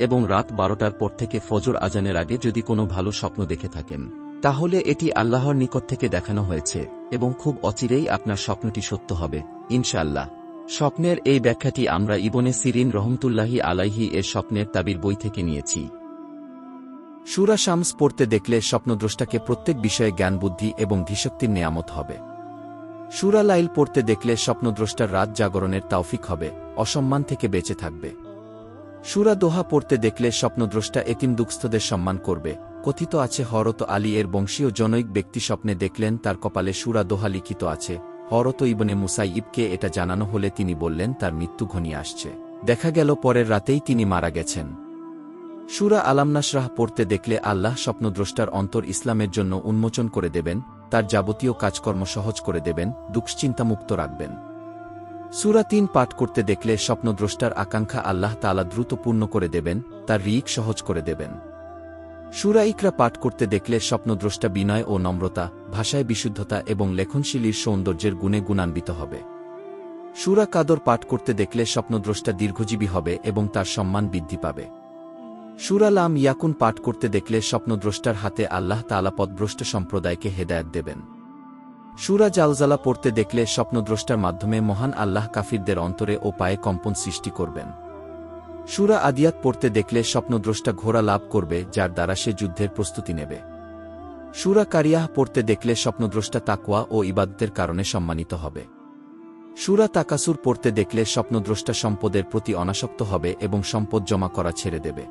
এবং রাত বারোটার পর থেকে ফজর আজানের আগে যদি কোনো ভালো স্বপ্ন দেখে থাকেন, তাহলে এটি আল্লাহর নিকট থেকে দেখানো হয়েছে, এবং খুব অচিরেই আপনার স্বপ্নটি সত্য হবে, ইনশাআল্লাহ। স্বপ্নের এই ব্যাখ্যাটি আমরা ইবনে সিরিন রহমতুল্লাহি আলাইহি এর স্বপ্নের তাবির বই থেকে নিয়েছি। সুরা শামস পড়তে দেখলে স্বপ্নদ্রষ্টাকে প্রত্যেক বিষয়ে জ্ঞান, বুদ্ধি এবং ধীশক্তির নেয়ামত হবে। সুরা লাইল পড়তে দেখলে স্বপ্নদ্রষ্টার রাত জাগরণের তাওফিক হবে, অসম্মান থেকে বেঁচে থাকবে। সুরা দোহা পড়তে দেখলে স্বপ্নদ্রষ্টা এতিম দুঃস্থদের সম্মান করবে। কথিত আছে, হরত আলী এর বংশীয় জনৈক ব্যক্তি স্বপ্নে দেখলেন, তার কপালে সুরা দোহা লিখিত আছে। হরত ইবনে মুসাইবকে এটা জানানো হলে তিনি বললেন, তার মৃত্যু ঘনিয়ে আসছে। দেখা গেল, পরের রাতেই তিনি মারা গেছেন। সুরা আলামনাসরাহ পড়তে দেখলে আল্লাহ স্বপ্নদ্রষ্টার অন্তর ইসলামের জন্য উন্মোচন করে দেবেন, তার যাবতীয় কাজকর্ম সহজ করে দেবেন দুশ্চিন্তামুক্ত রাখবেন। সুরা তিন পাঠ করতে দেখলে স্বপ্নদ্রষ্টার আকাঙ্ক্ষা আল্লাহ তালা দ্রুত পূর্ণ করে দেবেন, তার রিক সহজ করে দেবেন। সুরা ইকরা পাঠ করতে দেখলে স্বপ্নদ্রষ্টা বিনয় ও নম্রতা, ভাষায় বিশুদ্ধতা এবং লেখনশীলীর সৌন্দর্যের গুণে গুণান্বিত হবে। সুরা কাদর পাঠ করতে দেখলে স্বপ্নদ্রষ্টা দীর্ঘজীবী হবে এবং তার সম্মান বৃদ্ধি পাবে। সুরালাম ইয়াকুন পাঠ করতে দেখলে স্বপ্নদ্রষ্টার হাতে আল্লাহ তালা পদভ্রষ্ট সম্প্রদায়কে হেদায়ত দেবেন। সুরা জালজালা পড়তে দেখলে স্বপ্নদ্রষ্টার মাধ্যমে মহান আল্লাহ কাফিরদের অন্তরে ও পায়ে কম্পন সৃষ্টি করবেন। সুরা আদিয়াত পড়তে দেখলে স্বপ্নদ্রষ্টা ঘোড়া লাভ করবে, যার দ্বারা সে যুদ্ধের প্রস্তুতি নেবে। সুরা কারিয়াহ পড়তে দেখলে স্বপ্নদ্রষ্টা তাকওয়া ও ইবাদতের কারণে সম্মানিত হবে। সুরা তাকাসুর পড়তে দেখলে স্বপ্নদ্রষ্টা সম্পদের প্রতি অনাসক্ত হবে এবং সম্পদ জমা করা ছেড়ে দেবে।